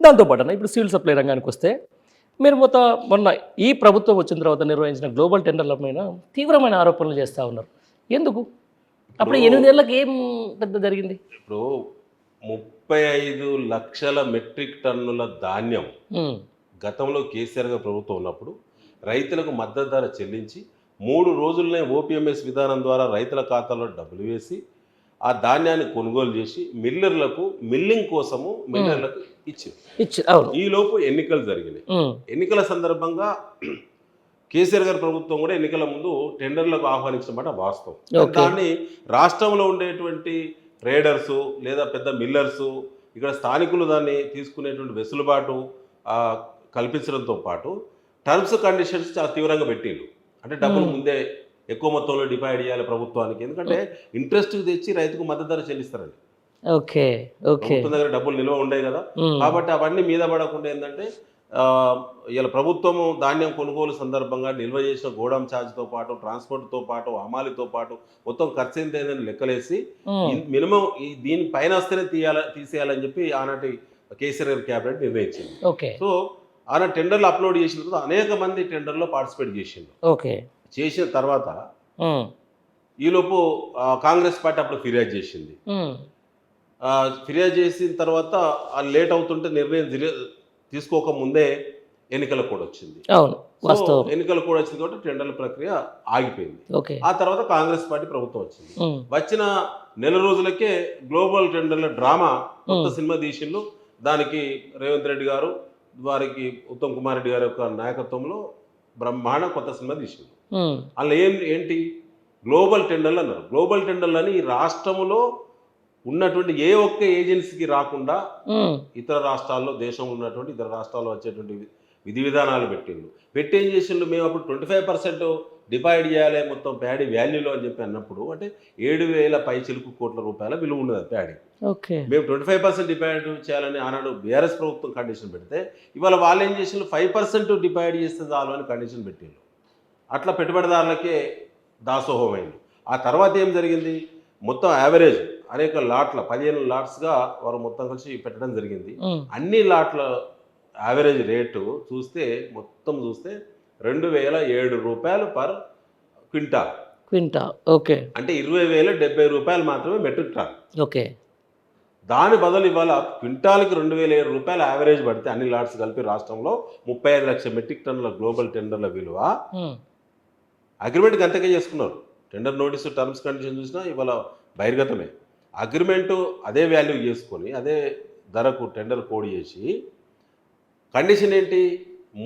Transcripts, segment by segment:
దాంతోపాటు అన్న ఇప్పుడు సివిల్ సప్లై రంగానికి వస్తే మీరు మొత్తం మొన్న ఈ ప్రభుత్వం వచ్చిన తర్వాత నిర్వహించిన గ్లోబల్ టెండర్ల పైన తీవ్రమైన ఆరోపణలు చేస్తూ ఉన్నారు. ఎందుకు? అప్పుడు ఎనిమిదేళ్ళకి ఏం పెద్ద జరిగింది? ఇప్పుడు ముప్పై ఐదు లక్షల మెట్రిక్ టన్నుల ధాన్యం గతంలో కేసీఆర్ గారు ప్రభుత్వం ఉన్నప్పుడు రైతులకు మద్దతు ధర చెల్లించి మూడు రోజులనే ఓపీఎంఎస్ విధానం ద్వారా రైతుల ఖాతాలో డబ్బులు వేసి ఆ ధాన్యాన్ని కొనుగోలు చేసి మిల్లర్లకు మిల్లింగ్ కోసము మిల్లర్లకు ఇచ్చింది ఈ లోపు ఎన్నికలు జరిగినాయి. ఎన్నికల సందర్భంగా కేసీఆర్ గారి ప్రభుత్వం కూడా ఎన్నికల ముందు టెండర్లకు ఆహ్వానించిన మాట వాస్తవం. దాన్ని రాష్ట్రంలో ఉండేటువంటి ట్రేడర్సు లేదా పెద్ద మిల్లర్సు ఇక్కడ స్థానికులు దాన్ని తీసుకునేటువంటి వెసులుబాటు కల్పించడంతో పాటు టర్మ్స్ కండిషన్స్ చాలా తీవ్రంగా పెట్టిండు అంటే డబ్బులు. ముందే ఎక్కువ మొత్తంలో డిపాయిడ్ చేయాలి ప్రభుత్వానికి. ఎందుకంటే ఇంట్రెస్ట్ తెచ్చి రైతుకు మద్దతు ధర చెల్లిస్తారండి. Okay okay. ప్రభుత్వం దగ్గర డబ్బులు నిల్వ ఉండేవి కదా. కాబట్టి అవన్నీ మీద పడకుండా ఏంటంటే ఇలా ప్రభుత్వము ధాన్యం కొనుగోలు సందర్భంగా నిల్వ చేసిన గోడాం ఛార్జ్తో పాటు ట్రాన్స్పోర్ట్తో పాటు హమాలితో పాటు మొత్తం ఖర్చు ఎంత అయిందని లెక్కలేసి మినిమం ఈ దీని పైన వస్తేనే తీయాల తీసేయాలని చెప్పి ఆనాటి కేసీఆర్ గారి క్యాబినెట్ నిర్ణయించింది. ఓకే. సో ఆనాటి టెండర్లు అప్లోడ్ చేసిన తర్వాత అనేక మంది టెండర్లో పార్టిసిపేట్ చేసిండు ఓకే. చేసిన తర్వాత ఈలోపు కాంగ్రెస్ పార్టీ అప్పుడు ఫిర్యాదు చేసింది. ఫిర్యాదు చేసిన తర్వాత లేట్ అవుతుంటే నిర్ణయం తీసుకోక ముందే ఎన్నికల కోడ్ వచ్చింది. ఎన్నికల కోడ్ వచ్చింది కాబట్టి టెండర్ల ప్రక్రియ ఆగిపోయింది. ఆ తర్వాత కాంగ్రెస్ పార్టీ ప్రభుత్వం వచ్చింది. వచ్చిన నెల రోజులకే గ్లోబల్ టెండర్ల డ్రామా కొత్త. సినిమా తీసిండ్రు దానికి రేవంత్ రెడ్డి గారు వారికి ఉత్తమ్ కుమార్ రెడ్డి గారి యొక్క నాయకత్వంలో బ్రహ్మాండ కొత్త సినిమా తీసిండు. అందులో ఏం ఏంటి? గ్లోబల్ టెండర్లు అన్నారు. గ్లోబల్ టెండర్లు అని ఈ రాష్ట్రంలో ఉన్నటువంటి ఏ ఒక్క ఏజెన్సీకి రాకుండా ఇతర రాష్ట్రాల్లో దేశంలో ఉన్నటువంటి ఇతర రాష్ట్రాల్లో వచ్చేటువంటి విధి విధానాలు పెట్టిండు. పెట్టి ఏం చేసిండు? మేము అప్పుడు ట్వంటీ ఫైవ్ పర్సెంట్ డివైడ్ చేయాలి మొత్తం ప్యాడీ వాల్యూలో అని చెప్పి అన్నప్పుడు అంటే ఏడు వేల పై చిలుకు కోట్ల రూపాయల విలువ ఉన్నది ప్యాడీ. మేము ట్వంటీ ఫైవ్ పర్సెంట్ డివైడ్ చేయాలని ఆనాడు బీఆర్ఎస్ ప్రభుత్వం కండిషన్ పెడితే ఇవాళ వాళ్ళు ఏం చేసిండ్రు? ఫైవ్ పర్సెంట్ డివైడ్ చేస్తే చాలు అని కండిషన్ పెట్టిండ్రు. అట్లా పెట్టుబడిదారులకే దాసోహం అయింది ఆ తర్వాత ఏం జరిగింది? మొత్తం యావరేజ్ అనేక లాట్ల పదిహేను లాట్స్గా వారు మొత్తం కలిసి పెట్టడం జరిగింది. అన్ని లాట్ల యావరేజ్ రేటు చూస్తే మొత్తం చూస్తే రెండు వేల ఏడు రూపాయలు పర్ క్వింటాల్ క్వింటా ఓకే. అంటే ఇరవై వేల డెబ్బై రూపాయలు మాత్రమే మెట్రిక్ టన్. ఓకే. దాని బదులు ఇవాళ క్వింటాల్కి రెండు వేల ఏడు రూపాయలు యావరేజ్ పడితే అన్ని లాట్స్ కలిపి రాష్ట్రంలో ముప్పై ఐదు లక్షల మెట్రిక్ టన్నుల గ్లోబల్ టెండర్ల విలువ అగ్రిమెంట్కి అంతకే చేసుకున్నారు. టెండర్ నోటీసు టర్మ్స్ కండిషన్ చూసినా ఇవాళ బహిర్గతమే. అగ్రిమెంటు అదే వాల్యూ చేసుకొని అదే ధరకు టెండర్ కోడ్ చేసి కండిషన్ ఏంటి?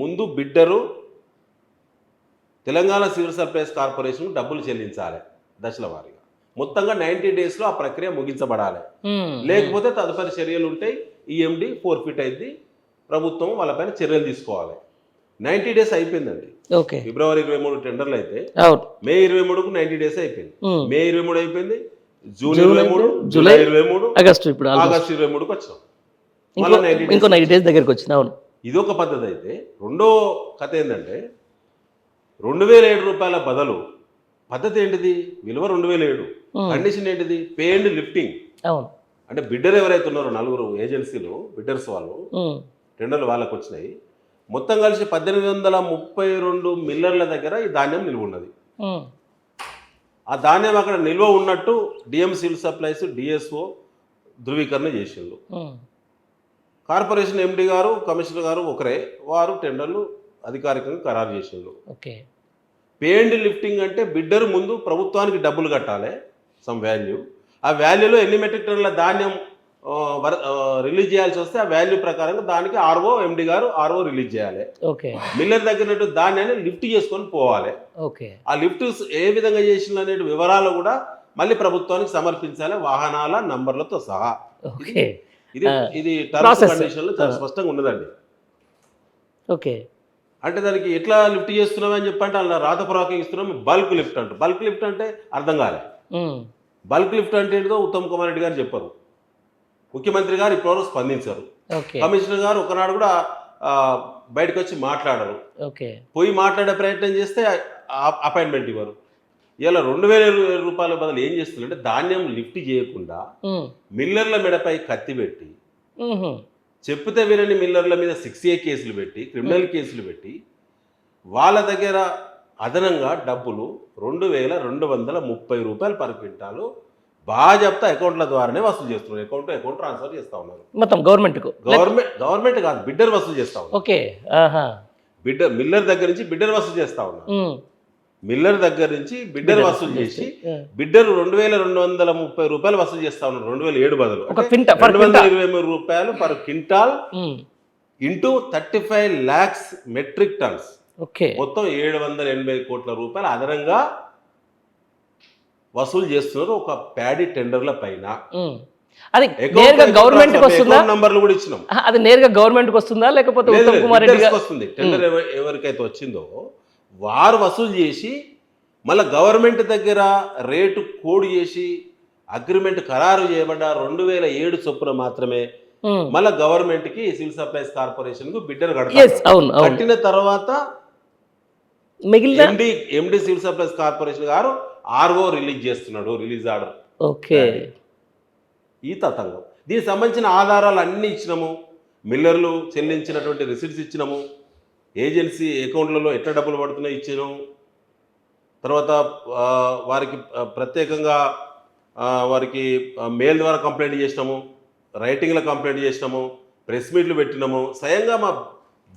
ముందు bidder Telangana civil supplies corporation డబ్బులు చెల్లించాలి దశల వారీగా మొత్తంగా నైంటీ డేస్లో ఆ ప్రక్రియ ముగించబడాలి. లేకపోతే తదుపరి చర్యలు ఉంటాయి. ఈఎండి ఫోర్ ఫిట్ అయింది. ప్రభుత్వం వాళ్ళపైన చర్యలు తీసుకోవాలి. నైంటీ డేస్ అయిపోయిందండి. ఓకే. ఫిబ్రవరి ఇరవై మూడు టెండర్లు అయితే మే ఇరవై మూడుకు నైంటీ డేస్ అయిపోయింది. మే ఇరవై మూడు అయిపోయింది జూన్ ఇరవై మూడు జూలై ఇరవై మూడు ఆగస్టు ఇప్పుడు. ఆగస్టు ఇరవై మూడుకి వచ్చినాం ఇంకో మళ్ళీ 90 days. ఇంకో నైన్ డేస్ దగ్గరికి అవును. ఇది ఒక పద్ధతి అయితే రెండో కథ ఏంటంటే రెండు వేల ఏడు రూపాయల బదులు పద్ధతి ఏంటిది? విలువ రెండు వేల ఏడు. కండిషన్ ఏంటిది? Pay and lifting. అవును. అంటే బిడ్డర్ ఎవరైతే ఉన్నారో నలుగురు ఏజెన్సీలు బిడ్డర్స్ వాళ్ళు టెండర్లు వాళ్ళకి వచ్చినాయి మొత్తం కలిసి పద్దెనిమిది వందల ముప్పై రెండు మిల్లర్ల దగ్గర ఈ ధాన్యం నిల్వ ఉన్నది. ఆ ధాన్యం అక్కడ నిల్వ ఉన్నట్టు డిఎం సివిల్ సప్లైస్ డిఎస్ఓ ధృవీకరణ చేసిండ్రు. కార్పొరేషన్ ఎండి గారు కమిషనర్ గారు ఒకరే వారు టెండర్లు అధికారికంగా ఖరారు చేసిండ్రు. ఓకే. పే అండ్ లిఫ్టింగ్ అంటే బిడ్డరు ముందు ప్రభుత్వానికి డబ్బులు కట్టాలి సమ్ వాల్యూ. ఆ వాల్యూలో ఎన్ని మెట్రిక్ టన్నుల ధాన్యం రిలీజ్ చేయాల్సి వస్తే ఆ వాల్యూ ప్రకారంగా దానికి ఆర్ఓ ఎండి గారు ఆర్ఓ రిలీజ్ చేయాలి. ఓకే. మిల్లర్ దగ్గర ధాన్యాన్ని లిఫ్ట్ చేసుకొని పోవాలి. ఓకే. ఆ లిఫ్ట్ ఏ విధంగా చేసిన అనే వివరాలు కూడా మళ్ళీ ప్రభుత్వానికి సమర్పించాలి వాహనాల నంబర్లతో సహా. ఇది ఇది టర్మ్స్. కండిషన్లో చాలా. స్పష్టంగా ఉన్నదండి. ఓకే. అంటే దానికి ఎట్లా లిఫ్ట్ చేస్తున్నామని అని చెప్పంటే అలా రాతపూర్వకంగా ఇస్తున్నాం బల్క్ లిఫ్ట్ అంట బల్క్ లిఫ్ట్ అంటే అర్థం కాలే. బల్క్ లిఫ్ట్ అంటే ఏంటో ఉత్తమ్ కుమార్ రెడ్డి గారు చెప్పారు. ముఖ్యమంత్రి గారు ఇప్పటివరకు స్పందించారు. కమిషనర్ గారు ఒకనాడు కూడా బయటకు వచ్చి మాట్లాడరు. పోయి మాట్లాడే ప్రయత్నం చేస్తే అపాయింట్మెంట్ ఇవ్వరు. ఇలా రెండు వేల ఇరవై రూపాయల బదులు ఏం చేస్తున్నారంటే ధాన్యం లిఫ్ట్ చేయకుండా మిల్లర్ల మెడపై కత్తి పెట్టి చెప్తే వినని మిల్లర్ల మీద సిక్స్ ఏ కేసులు పెట్టి క్రిమినల్ కేసులు పెట్టి వాళ్ళ దగ్గర అదనంగా డబ్బులు రెండు వేల రెండు వందల ముప్పై రూపాయలు పర్ క్వింటాలు బాగా చెప్తా అకౌంట్ల ద్వారానే వసూలు చేస్తున్నారు. అకౌంట్ అకౌంట్ ట్రాన్స్ఫర్ చేస్తా ఉన్నారు. మొత్తం గవర్నమెంట్కు. గవర్నమెంట్ గవర్నమెంట్ కాదు బిడ్డర్ వసూలు చేస్తా ఉన్నారు. ఓకే బిడ్డర్ మిల్లర్ దగ్గర నుంచి బిడ్డర్ వసూలు చేస్తా ఉన్నారు. మిల్లర్ దగ్గర నుంచి బిడ్డర్ వసూలు చేసి. బిడ్డర్ రెండు వేల రెండు వందల ముప్పై రూపాయలు వసూలు చేస్తా ఉన్నారు. రెండు వేల ఏడు బదులు. రెండు వందల ఇరవై మూడు రూపాయలు per quintal. Into thirty five lakhs metric tons. Okay. మొత్తం ఏడు వందల ఎనభై కోట్ల రూపాయలు అదనంగా వసూలు చేస్తున్నారు ఒక ప్యాడీ టెండర్ల పైన. అది నేరుగా గవర్నమెంట్కి వస్తుందా? నంబర్లు కూడా ఇచ్చినాం. అది నేరుగా గవర్నమెంట్కి వస్తుందా? లేకపోతే ఉత్తమ్ కుమార్ రెడ్డి వస్తుంది. టెండర్ ఎవ- ఎవరికైతే వచ్చిందో వారు వసూలు చేసి మళ్ళీ గవర్నమెంట్ దగ్గర రేటు కోడ్ చేసి అగ్రిమెంట్ ఖరారు చేయబడ్డ రెండు వేల ఏడు చొప్పున మాత్రమే. మళ్ళీ గవర్నమెంట్కి సివిల్ సప్లైస్ కార్పొరేషన్కు కడతారు. అవును కట్టిన తర్వాత మిగిలిన MD MD civil supplies corporation గారు ఆర్ఓ రిలీజ్ చేస్తున్నాడు రిలీజ్ ఆర్డర్. ఓకే. ఈ తతంగం. దీనికి సంబంధించిన ఆధారాలు అన్నీ ఇచ్చినాము. మిల్లర్లు చెల్లించినటువంటి రిసిప్ట్స్ ఇచ్చినాము. ఏజెన్సీ అకౌంట్లలో ఎట్లా డబ్బులు పడుతున్నాయో ఇచ్చినాము తర్వాత వారికి ప్రత్యేకంగా వారికి మెయిల్ ద్వారా కంప్లైంట్ చేసినాము. రైటింగ్లో కంప్లైంట్ చేసినాము. ప్రెస్ మీట్లు పెట్టినాము. స్వయంగా మా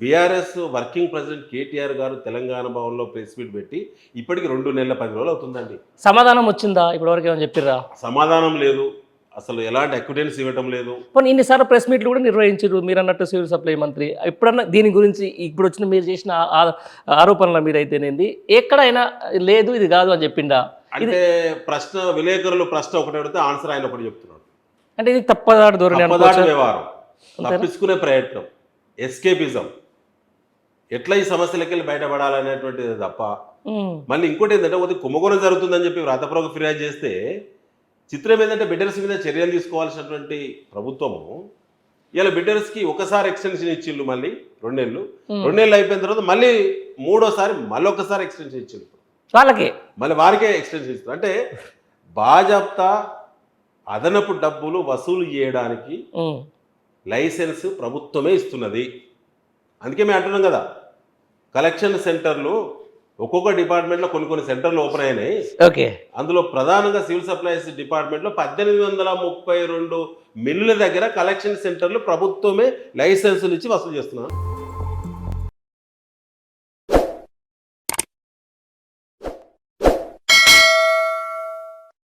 బీఆర్ఎస్ వర్కింగ్ ప్రెసిడెంట్ కేటీఆర్ గారు తెలంగాణ భవన్లో ప్రెస్ మీట్ పెట్టి ఇప్పటికి రెండు నెలల పది రోజులు అవుతుందండి. సమాధానం వచ్చిందా? ఇప్పటివరకు ఏమైనా చెప్పిర్రా? సమాధానం లేదు. అసలు ఎలాంటి అక్విడెన్స్ ఇవ్వటం లేదు. పోనీ ఇన్నిసార్లు ప్రెస్ మీట్లు కూడా నిర్వహించారు మీరు అన్నట్టు సివిల్ సప్లై మంత్రి. ఎప్పుడన్నా దీని గురించి ఇప్పుడు వచ్చిన మీరు చేసిన ఆరోపణల మీద అయితేనేది ఎక్కడైనా లేదు ఇది కాదు అని చెప్పిండా? అంటే ప్రశ్న విలేకరులు ప్రశ్న ఒకటి అడిగితే ఆన్సర్ ఆయన ఒకటి చెప్తున్నాడు. అంటే ఇది తప్పదాడు ధోరణి వ్యవహారం. తప్పించుకునే ప్రయత్నం. ఎస్కేపిజం ఎట్లా ఈ సమస్యలకి వెళ్ళి బయటపడాలనేటువంటిది తప్ప మళ్ళీ ఇంకోటి ఏంటంటే కొద్ది కుంభకోణం జరుగుతుందని చెప్పి వ్రాతపూర్వక ఫిర్యాదు చేస్తే చిత్రం ఏంటంటే బిడ్డర్స్ మీద చర్యలు తీసుకోవాల్సినటువంటి ప్రభుత్వము. ఇలా బిడ్డర్స్కి ఒకసారి ఎక్స్టెన్షన్ ఇచ్చిళ్ళు మళ్ళీ రెండేళ్ళు. రెండేళ్ళు అయిపోయిన తర్వాత మళ్ళీ మూడోసారి మళ్ళీ ఒకసారి ఎక్స్టెన్షన్ ఇచ్చిండు వాళ్ళకి. మళ్ళీ వారికే ఎక్స్టెన్షన్ ఇస్తారు. అంటే బాజాప్తా అదనపు డబ్బులు వసూలు చేయడానికి. లైసెన్స్ ప్రభుత్వమే ఇస్తున్నది. అందుకే మేము అంటున్నాం కదా కలెక్షన్ సెంటర్లు ఒక్కొక్క డిపార్ట్మెంట్లో కొన్ని కొన్ని సెంటర్లు ఓపెన్ అయినాయి. ఓకే. అందులో ప్రధానంగా సివిల్ సప్లైస్ డిపార్ట్మెంట్లో పద్దెనిమిది వందల ముప్పై రెండు మిల్లుల దగ్గర కలెక్షన్ సెంటర్లు ప్రభుత్వమే లైసెన్సులు ఇచ్చి వసూలు చేస్తున్నారు.